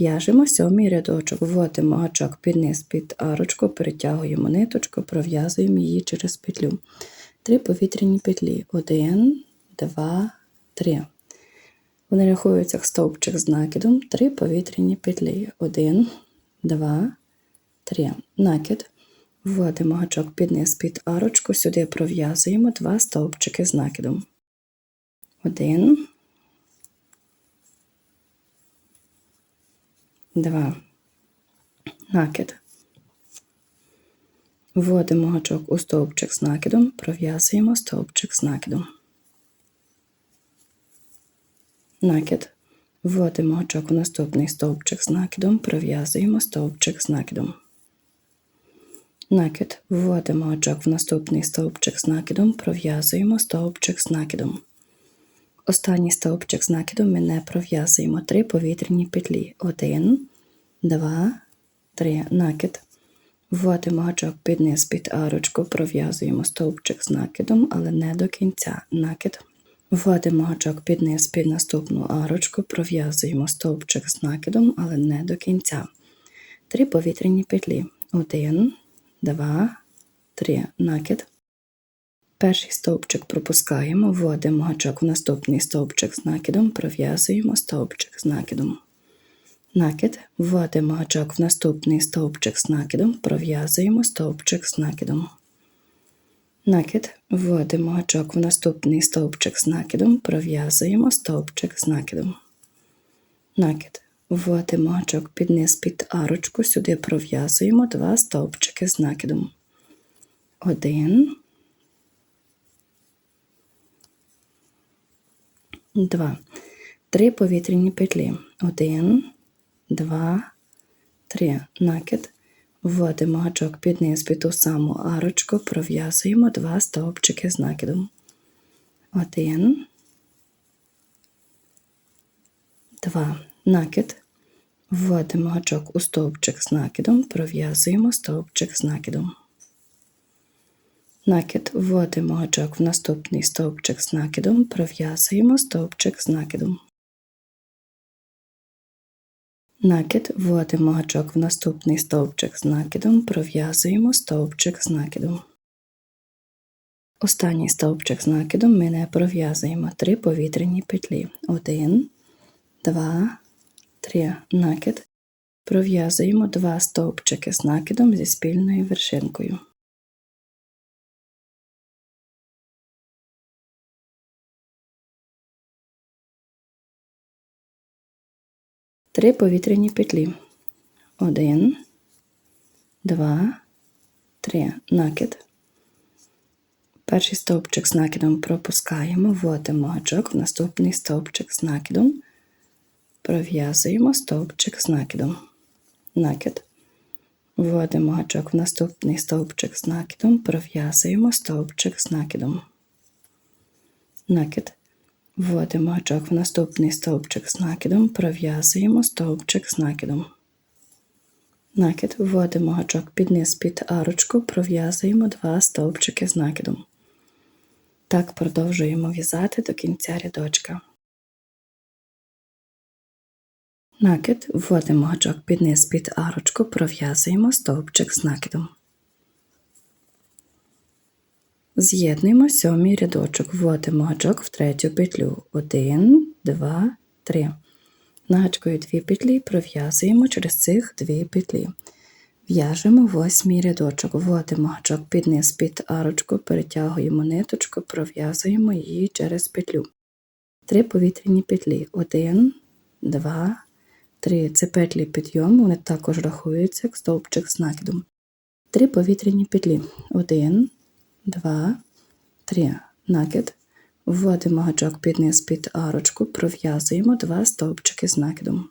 В'яжемо сьомий рядочок, вводимо гачок під низ під арочку, перетягуємо ниточку, пров'язуємо її через петлю. Три повітряні петлі. Один, два, три. Вони рахуються як стовпчик з накидом. Три повітряні петлі. Один, два, три. Накид. Вводимо гачок під низ під арочку, сюди пров'язуємо два стовпчики з накидом. Один, два. Накид. Вводимо гачок у стовпчик з накидом, пров'язуємо стовпчик з накидом. Накид. Вводимо гачок у наступний стовпчик з накидом, пров'язуємо стовпчик з накидом. Накид. Вводимо гачок в наступний стовпчик з накидом, пров'язуємо стовпчик з накидом. Останній стовпчик з накидом ми не пров'язуємо три повітряні петлі. Один, два, три. Накид. Вводимо гачок під низ під арочку, пров'язуємо стовпчик з накидом, але не до кінця. Накид. Вводимо гачок під низ під наступну арочку, пров'язуємо стовпчик з накидом, але не до кінця. Три повітряні петлі. Один, два, три. Накид. Перший стовпчик пропускаємо, вводимо гачок в наступний стовпчик з накидом, пров'язуємо стовпчик з накидом. Накид. Вводимо гачок в наступний стовпчик з накидом, пров'язуємо стовпчик з накидом. Накид. Вводимо гачок в наступний стовпчик з накидом, пров'язуємо стовпчик з накидом. Накид. Вводимо гачок під низ під арочку, сюди пров'язуємо два стовпчики з накидом. Один, два. Три повітряні петлі. Один, два, три. Накид. Вводимо гачок під низ під ту саму арочку, пров'язуємо два стовпчики з накидом. Один, два. Накид. Вводимо гачок у стовпчик з накидом, пров'язуємо стовпчик з накидом. Накид. Вводимо гачок в наступний стовпчик з накидом, пров'язуємо стовпчик з накидом. Накид. Вводимо гачок в наступний стовпчик з накидом, пров'язуємо стовпчик з накидом. Останній стовпчик з накидом ми не пров'язуємо три повітряні петлі. Один, два, три. Накид. Пров'язуємо два стовпчики з накидом зі спільною вершинкою. Три повітряні петлі. Один, два, три. Накид. Перший стовпчик з накидом пропускаємо, вводимо гачок в наступний стовпчик з накидом, пров'язуємо стовпчик з накидом. Накид. Вводимо гачок в наступний стовпчик з накидом, пров'язуємо стовпчик з накидом. Накид. Вводимо гачок в наступний стовпчик з накидом, пров'язуємо стовпчик з накидом. Накид. Вводимо гачок під низ під арочку, пров'язуємо два стовпчики з накидом. Так продовжуємо в'язати до кінця рядочка. Накид. Вводимо гачок під низ під арочку, пров'язуємо стовпчик з накидом. З'єднуємо сьомий рядочок, вводимо гачок в третю петлю. Один, два, три. Нагачкою дві петлі пров'язуємо через цих дві петлі. В'яжемо восьмий рядочок, вводимо гачок під низ під арочку, перетягуємо ниточку, пров'язуємо її через петлю. Три повітряні петлі. Один, два, три. Це петлі підйому, вони також рахуються як стовпчик з накидом. Три повітряні петлі. Один, два, три. Накид. Вводимо гачок під низ під арочку, пров'язуємо два стовпчики з накидом.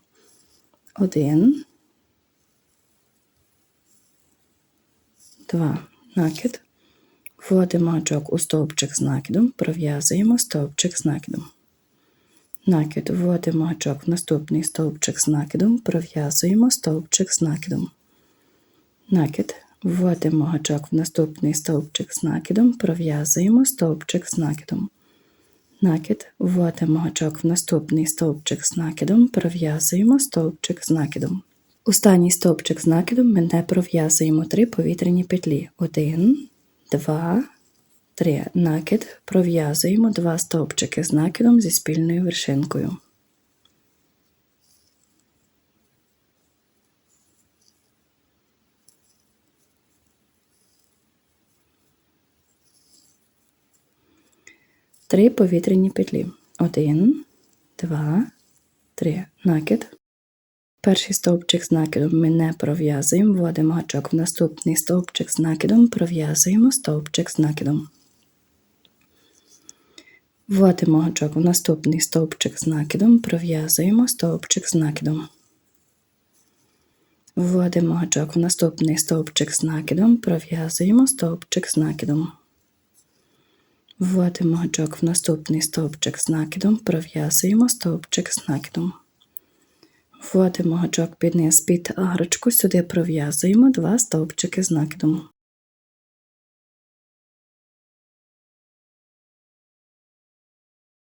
Один, два. Накид. Вводимо гачок у стовпчик з накидом, пров'язуємо стовпчик з накидом. Накид. Вводимо гачок в наступний стовпчик з накидом, пров'язуємо стовпчик з накидом. Накид. Вводимо гачок в наступний стовпчик з накидом, пров'язуємо стовпчик з накидом. накид, вводимо гачок в наступний стовпчик з накидом, пров'язуємо стовпчик з накидом. Останній стовпчик з накидом ми не пров'язуємо три повітряні петлі. Один, два, три. Накид, пров'язуємо два стовпчики з накидом зі спільною вершинкою. Три повітряні петлі. Один, два, три. Накид. Перший стовпчик з накидом ми не пров'язуємо, вводимо гачок в наступний стовпчик з накидом, пров'язуємо стовпчик з накидом. Вводимо гачок в наступний стовпчик з накидом, пров'язуємо стовпчик з накидом. Вводимо гачок в наступний стовпчик з накидом, пров'язуємо стовпчик з накидом. Вводимо гачок в наступний стовпчик з накидом, пров'язуємо стовпчик з накидом. Вводимо гачок під низ під агрочку, сюди пров'язуємо два стовпчики з накидом.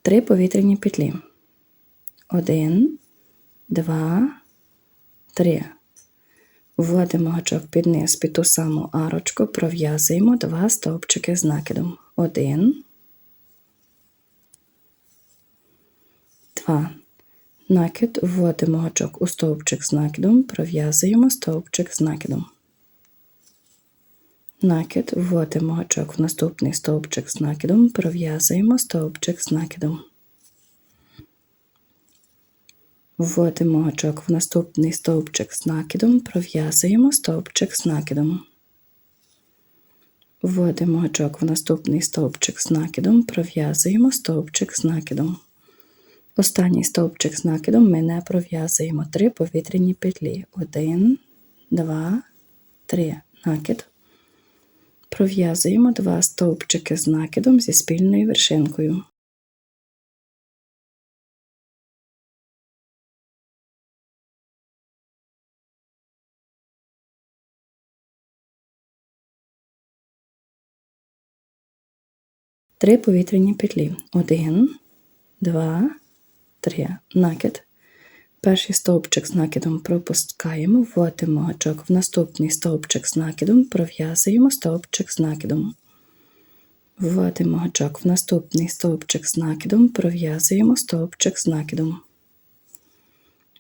Три повітряні петлі. Один, два, три. Вводимо гачок під низ під ту саму арочку, пров'язуємо два стовпчики з накидом. Один, два. Накид вводимо гачок у стовпчик з накидом, пров'язуємо стовпчик з накидом. Накид вводимо гачок в наступний стовпчик з накидом, пров'язуємо стовпчик з накидом. Вводимо гачок в наступний стовпчик з накидом, пров'язуємо стовпчик з накидом. Вводимо гачок в наступний стовпчик з накидом, пров'язуємо стовпчик з накидом. Останній стовпчик з накидом ми не пров'язуємо три повітряні петлі. Один, два, три. Накид. Пров'язуємо два стовпчики з накидом зі спільною вершинкою. Три повітряні петлі. Один, два, три. Накид. Перший стовпчик з накидом пропускаємо, вводимо гачок в наступний стовпчик з накидом, пров'язуємо стовпчик з накидом. Вводимо гачок в наступний стовпчик з накидом, пров'язуємо стовпчик з накидом.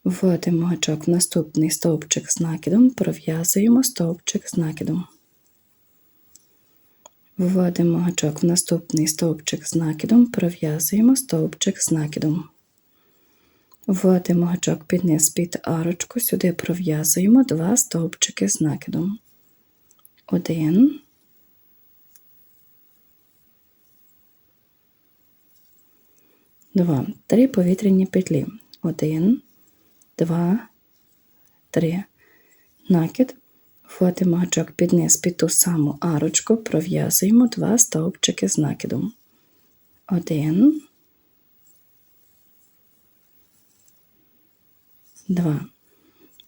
Вводимо гачок в наступний стовпчик з накидом, пров'язуємо стовпчик з накидом. Вводимо гачок в наступний стовпчик з накидом, пров'язуємо стовпчик з накидом. Вводимо гачок під низ під арочку, сюди пров'язуємо два стовпчики з накидом. Один. Два. Три повітряні петлі. Один, два, три. Накид. Вводимо гачок під низ під ту саму арочку, пров'язуємо два стовпчики з накидом. Один. 2.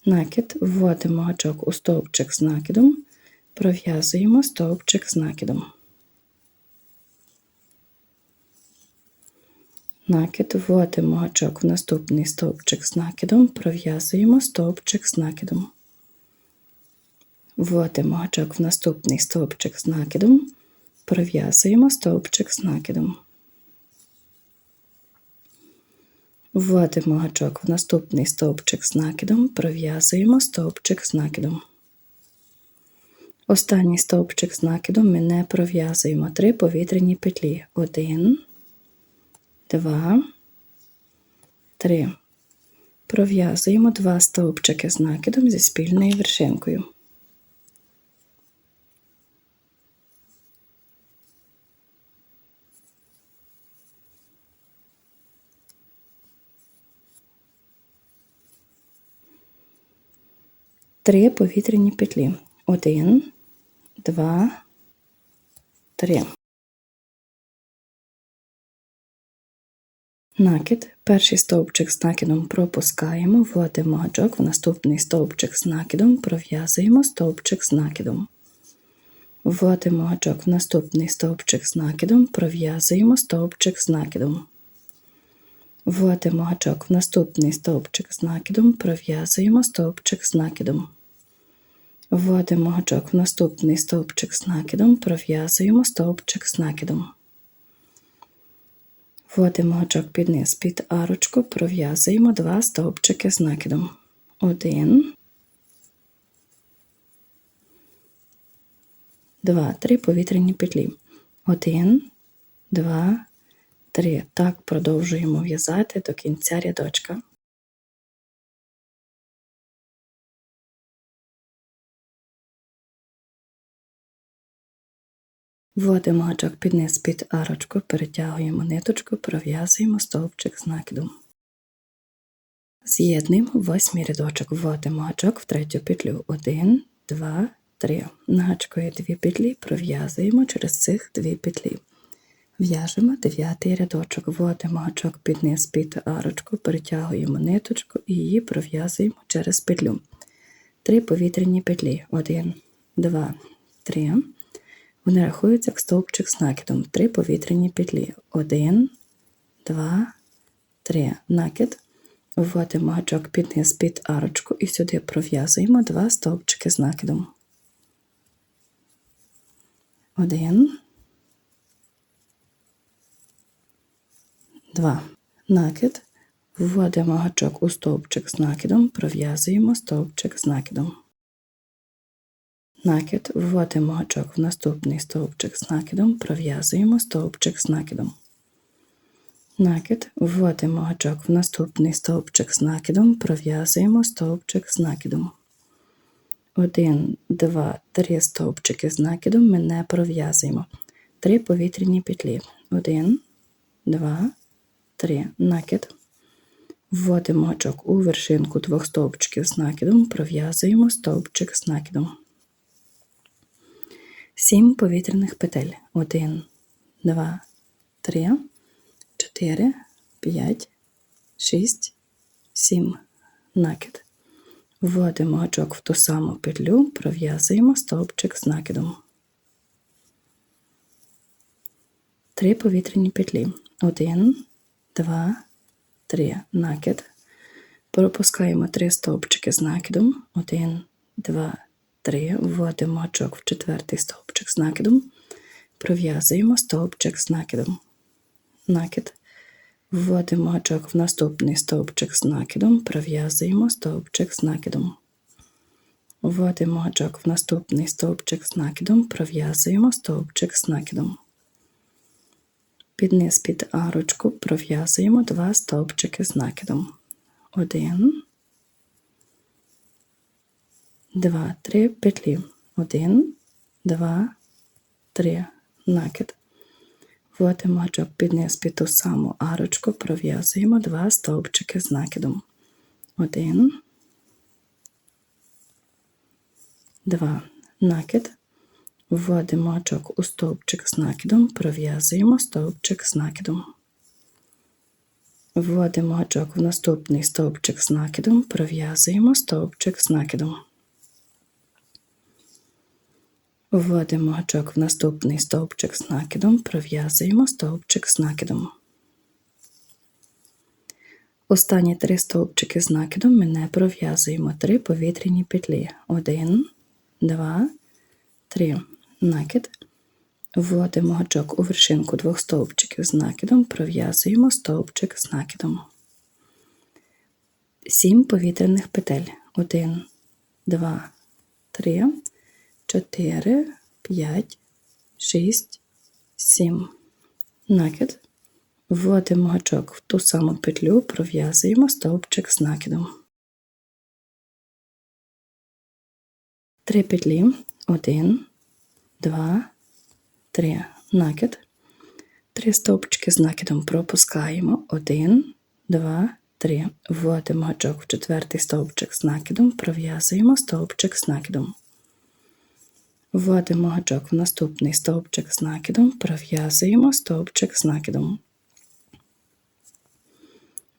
Накид вводимо гачок у стовпчик з накидом, пров'язуємо стовпчик з накидом. Накид вводимо гачок в наступний стовпчик з накидом, пров'язуємо стовпчик з накидом. Вводимо гачок в наступний стовпчик з накидом, пров'язуємо стовпчик з накидом. Вводимо гачок в наступний стовпчик з накидом, пров'язуємо стовпчик з накидом. Останній стовпчик з накидом ми не пров'язуємо три повітряні петлі. Один, два, три. Пров'язуємо два стовпчики з накидом зі спільною вершинкою. Три повітряні петлі. Один, два, три. Накид. Перший стовпчик з накидом пропускаємо, вводимо гачок в наступний стовпчик з накидом, пров'язуємо стовпчик з накидом. Вводимо гачок в наступний стовпчик з накидом, пров'язуємо стовпчик з накидом. Вводимо гачок в наступний стовпчик з накидом, пров'язуємо стовпчик з накидом. Вводимо гачок в наступний стовпчик з накидом, пров'язуємо стовпчик з накидом. Вводимо гачок під низ під арочку, пров'язуємо два стовпчики з накидом. Один, два, три повітряні петлі. Один, два, три. Так продовжуємо в'язати до кінця рядочка. Вводимо гачок під низ під арочку, перетягуємо ниточку, пров'язуємо стовпчик з накидом. З'єднуємо восьмий рядочок, вводимо гачок в третю петлю. Один, два, три. На гачку є дві петлі, пров'язуємо через цих дві петлі. В'яжемо дев'ятий рядочок, вводимо гачок під низ під арочку, перетягуємо ниточку і її пров'язуємо через петлю. Три повітряні петлі. Один, два, три. Вони рахуються як стовпчик з накидом. Три повітряні петлі. Один, два, три. Накид. Вводимо гачок під низ під арочку і сюди пров'язуємо два стовпчики з накидом. Один. Два. Накид. Вводимо гачок у стовпчик з накидом, пров'язуємо стовпчик з накидом. Накид. Вводимо гачок в наступний стовпчик з накидом, пров'язуємо стовпчик з накидом. Накид. Вводимо гачок в наступний стовпчик з накидом, пров'язуємо стовпчик з накидом. Один, два, три стовпчики з накидом ми не пров'язуємо. Три повітряні петлі. Один, два, три. Накид. Вводимо гачок у вершинку двох стовпчиків з накидом, пров'язуємо стовпчик з накидом. Сім повітряних петель. Один, два, три, чотири, п'ять, шість, сім. Накид. Вводимо гачок в ту саму петлю, пров'язуємо стовпчик з накидом. Три повітряні петлі. Один, два, три. Накид. Пропускаємо три стовпчики з накидом. Один, два, три. Вводимо гачок в четвертий стовпчик з накидом. Пров'язуємо стовпчик з накидом. Накид. Вводимо гачок в наступний стовпчик з накидом, пров'язуємо стовпчик з накидом. Вводимо гачок в наступний стовпчик з накидом, пров'язуємо стовпчик з накидом. Під низ під арочку пров'язуємо два стовпчики з накидом. Один, два, три петлі. Один, два, три. Накид. Вводимо гачок під під ту саму арочку, пров'язуємо два стовпчики з накидом. Один, два. Накид. Вводимо гачок у стовпчик з накидом, пров'язуємо стовпчик з накидом. Вводимо гачок в наступний стовпчик з накидом, пров'язуємо стовпчик з накидом. Вводимо гачок в наступний стовпчик з накидом, пров'язуємо стовпчик з накидом. Останні три стовпчики з накидом ми не пров'язуємо три повітряні петлі. Один, два, три. Накид. Вводимо гачок у вершинку двох стовпчиків з накидом, пров'язуємо стовпчик з накидом. Сім повітряних петель. Один, два, три. 4, 5, 6, 7. Накид. Вводимо гачок в ту саму петлю, пров'язуємо стовпчик з накидом. Три петлі. Один, два, три. Накид. Три стовпчики з накидом пропускаємо. Один, два, три. Вводимо гачок в четвертий стовпчик з накидом, пров'язуємо стовпчик з накидом. Вводимо гачок в наступний стовпчик з накидом, пров'язуємо стовпчик з накидом.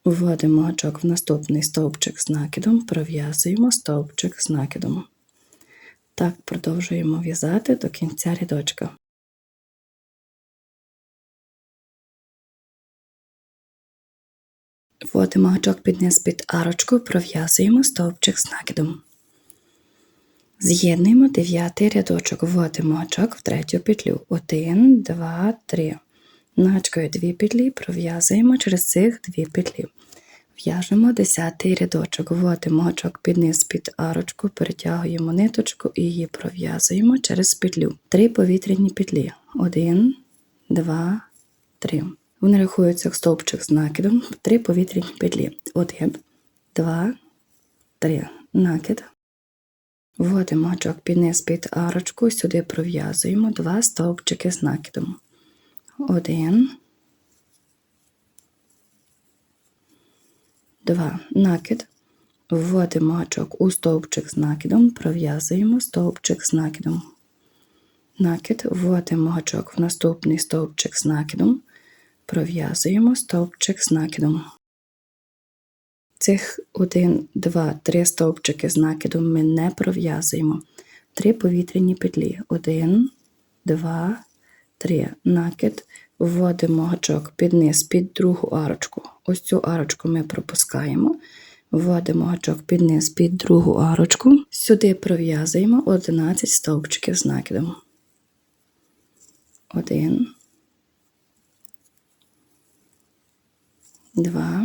Вводимо гачок в наступний стовпчик з накидом, пров'язуємо стовпчик з накидом. Так продовжуємо в'язати до кінця рядочка. Вводимо гачок під низ під арочку, пров'язуємо стовпчик з накидом. З'єднуємо дев'ятий рядочок, вводимо гачок в третю петлю. Один, два, три. Начкою дві петлі, пров'язуємо через цих дві петлі. В'яжемо десятий рядочок, вводимо гачок під низ під арочку, перетягуємо ниточку і її пров'язуємо через петлю. Три повітряні петлі. Один, два, три. Вони рахуються як стовпчик з накидом. Три повітряні петлі. Один, два, три. Накид. Вводимо гачок під під арочку, сюди пров'язуємо два стовпчики з накидом. Один. Два. Накид. Вводимо гачок у стовпчик з накидом, пров'язуємо стовпчик з накидом. Накид, вводимо гачок в наступний стовпчик з накидом, пров'язуємо стовпчик з накидом. Цих 1, 2, 3 стовпчики з накидом ми не пров'язуємо. Три повітряні петлі. 1, 2, 3. Накид. Вводимо гачок під низ, під другу арочку. Ось цю арочку ми пропускаємо. Вводимо гачок під низ, під другу арочку. Сюди пров'язуємо 11 стовпчиків з накидом. 1, 2,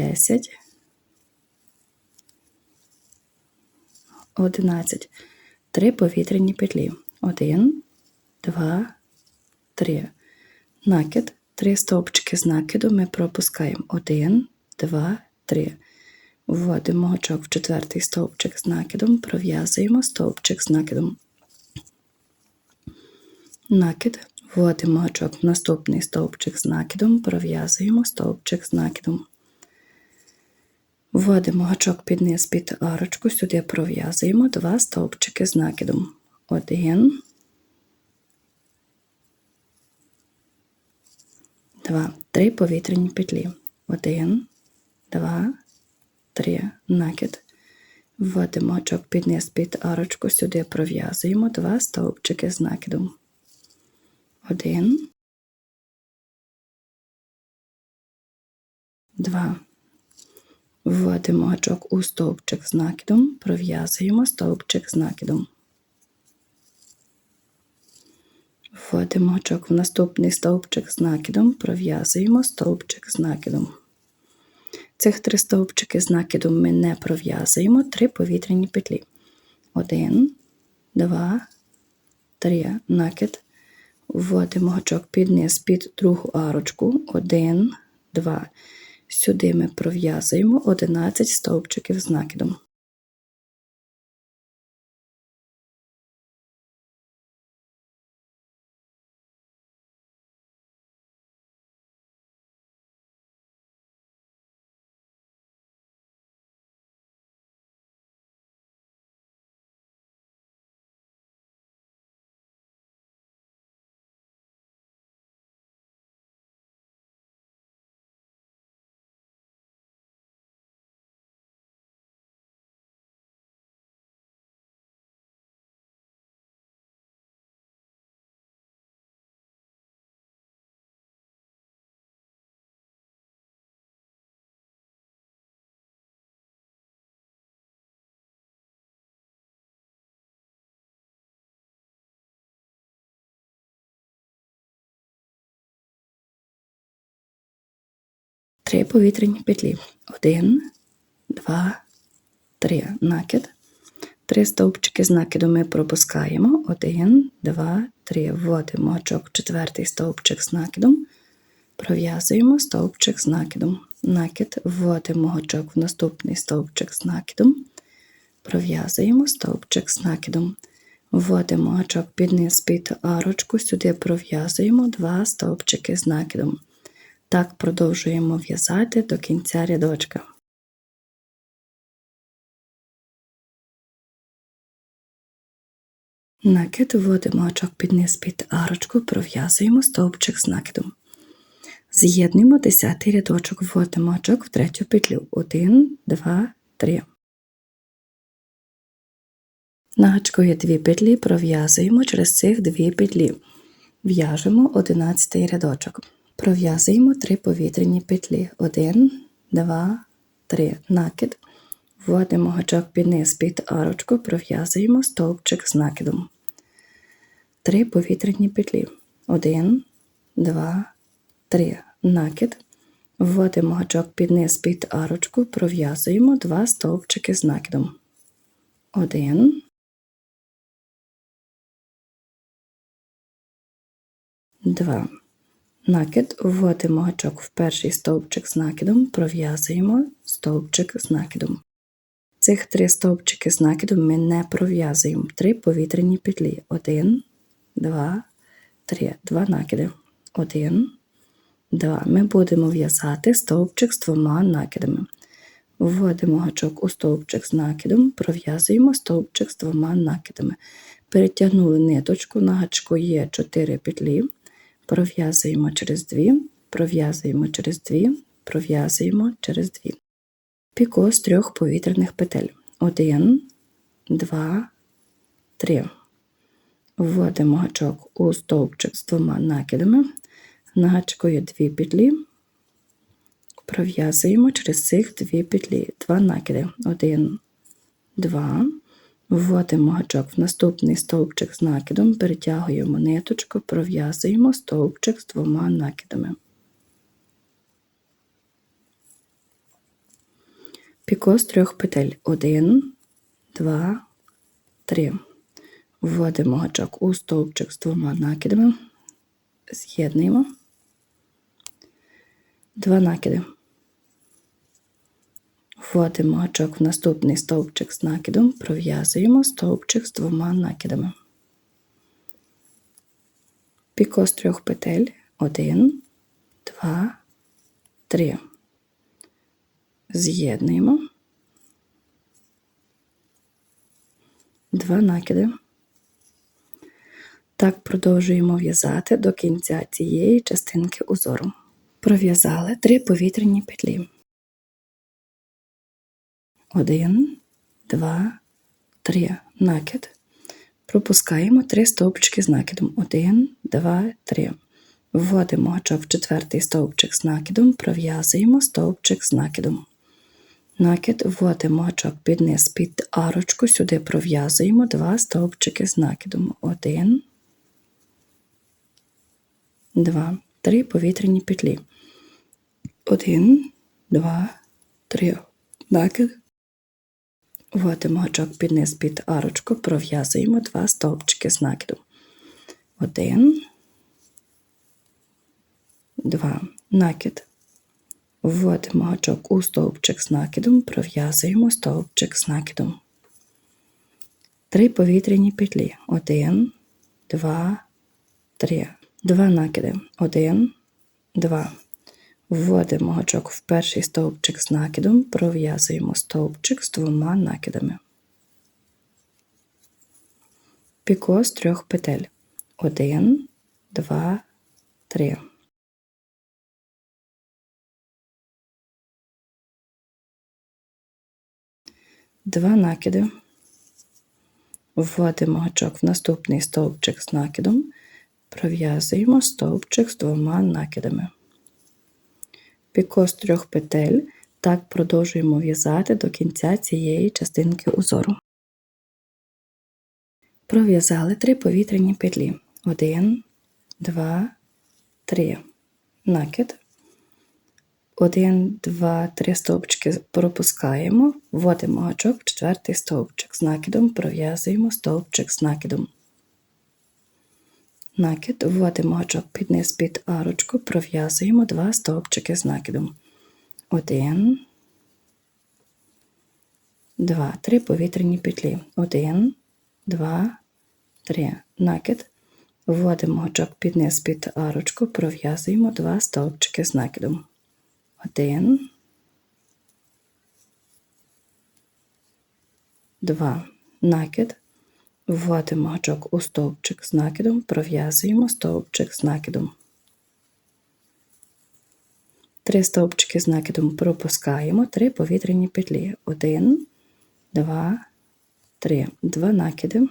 десять, одинадцять. Три повітряні петлі. Один, два, три. Накид. Три стовпчики з накиду ми пропускаємо. Один, два, три. Вводимо гачок в четвертий стовпчик з накидом, пров'язуємо стовпчик з накидом. Накид. Вводимо гачок в наступний стовпчик з накидом, пров'язуємо стовпчик з накидом. Вводимо гачок під низ під арочку, сюди пров'язуємо два стовпчики з накидом. Один, два, три повітряні петлі. Один, два, три. Накид. Вводимо гачок під низ під арочку, сюди пров'язуємо два стовпчики з накидом. Один, два. Вводимо гачок у стовпчик з накидом, пров'язуємо стовпчик з накидом. Вводимо гачок в наступний стовпчик з накидом, пров'язуємо стовпчик з накидом. Цих три стовпчики з накидом ми не пров'язуємо три повітряні петлі. Один, два, три. Накид. Вводимо гачок під низ під другу арочку. Один, два. Сюди ми пров'язуємо 11 стовпчиків з накидом. Три повітряні петлі. Один, два, три. Накид. Три стовпчики з накиду ми пропускаємо. Один, два, три. Вводимо гачок в четвертий стовпчик з накидом. Пров'язуємо стовпчик з накидом. накид, вводимо гачок в наступний стовпчик з накидом, пров'язуємо стовпчик з накидом. Вводимо гачок під низ під арочку, сюди пров'язуємо два стовпчики з накидом. Так продовжуємо в'язати до кінця рядочка. Накид вводимо гачок під низ під арочку, пров'язуємо стовпчик з накидом. З'єднуємо 10 рядочок, вводимо гачок в третю петлю. 1, 2, 3. На гачку є дві петлі, пров'язуємо через цих дві петлі. В'яжемо 11 рядочок. Пров'язуємо 3 повітряні петлі. 1, 2, 3. Накид. Вводимо гачок під низ під арочку, пров'язуємо стовпчик з накидом. 3 повітряні петлі. 1, 2, 3. Накид. Вводимо гачок під низ під арочку, пров'язуємо 2 стовпчики з накидом. 1, Два. Накид вводимо гачок в перший стовпчик з накидом, пров'язуємо стовпчик з накидом. Цих три стовпчики з накидом ми не пров'язуємо. Три повітряні петлі. Один, два, три. Два накиди. Один, два. Ми будемо в'язати стовпчик з двома накидами. Вводимо гачок у стовпчик з накидом, пров'язуємо стовпчик з двома накидами. Перетягнули ниточку, на гачку є 4 петлі пров'язуємо через дві, пров'язуємо через дві, пров'язуємо через дві. Піко з трьох повітряних петель. Один, два, три. Вводимо гачок у стовпчик з двома накидами, на гачку є дві петлі, пров'язуємо через цих дві петлі, два накиди. Один, два. Вводимо гачок в наступний стовпчик з накидом, перетягуємо ниточку, пров'язуємо стовпчик з двома накидами. Піко з трьох петель. Один, два, три. Вводимо гачок у стовпчик з двома накидами, з'єднуємо два накиди. Вводимо гачок в наступний стовпчик з накидом, пров'язуємо стовпчик з двома накидами. Піко з трьох петель. Один, два, три. З'єднуємо. Два накиди. Так продовжуємо в'язати до кінця цієї частинки узору. Пров'язали три повітряні петлі. Один, два, три. Накид. Пропускаємо три стовпчики з накидом. Один, два, три. Вводимо гачок в четвертий стовпчик з накидом, пров'язуємо стовпчик з накидом. Накид вводимо гачок під низ під арочку, сюди пров'язуємо два стовпчики з накидом. Один, два, три повітряні петлі. Один, два, три. Накид. Вводимо гачок під низ під арочку, пров'язуємо два стовпчики з накидом. Один, два. Накид. Вводимо гачок у стовпчик з накидом, пров'язуємо стовпчик з накидом. Три повітряні петлі. Один, два, три. Два накиди. Один, два. Вводимо гачок в перший стовпчик з накидом, пров'язуємо стовпчик з двома накидами. Піко з трьох петель. Один, два, три. Два накиди. Вводимо гачок в наступний стовпчик з накидом, пров'язуємо стовпчик з двома накидами піко з трьох петель. Так продовжуємо в'язати до кінця цієї частинки узору. Пров'язали три повітряні петлі. Один, два, три. Накид. Один, два, три стовпчики пропускаємо, вводимо гачок в четвертий стовпчик з накидом, пров'язуємо стовпчик з накидом накид, вводимо гачок під низ під арочку, пров'язуємо два стовпчики з накидом. Один. Два. Три повітряні петлі. Один, два, три. Накид. Вводимо гачок під низ під арочку, пров'язуємо два стовпчики з накидом. Один. Два. Накид. Вводимо гачок у стовпчик з накидом, пров'язуємо стовпчик з накидом. Три стовпчики з накидом пропускаємо, три повітряні петлі. Один, два, три. Два накиди.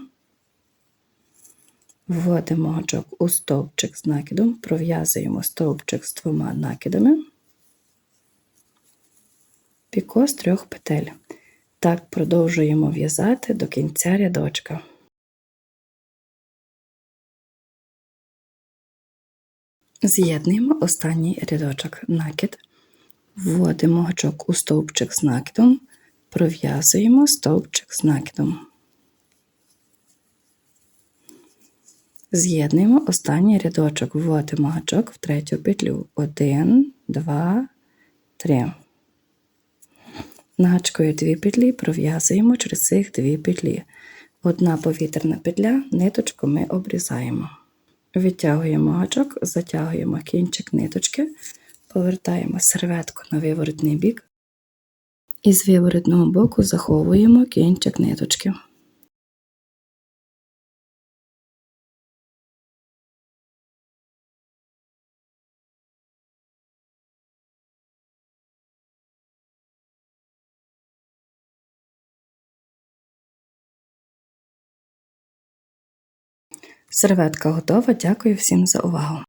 Вводимо гачок у стовпчик з накидом, пров'язуємо стовпчик з двома накидами. Піко з трьох петель. Так продовжуємо в'язати до кінця рядочка. З'єднуємо останній рядочок накид, вводимо гачок у стовпчик з накидом, пров'язуємо стовпчик з накидом. З'єднуємо останній рядочок, вводимо гачок в третю петлю. Один, два, три. Нагачкою дві петлі пров'язуємо через цих дві петлі. Одна повітряна петля, ниточку ми обрізаємо. Відтягуємо гачок, затягуємо кінчик ниточки, повертаємо серветку на виворотний бік і з виворотного боку заховуємо кінчик ниточки. Серветка готова. Дякую всім за увагу!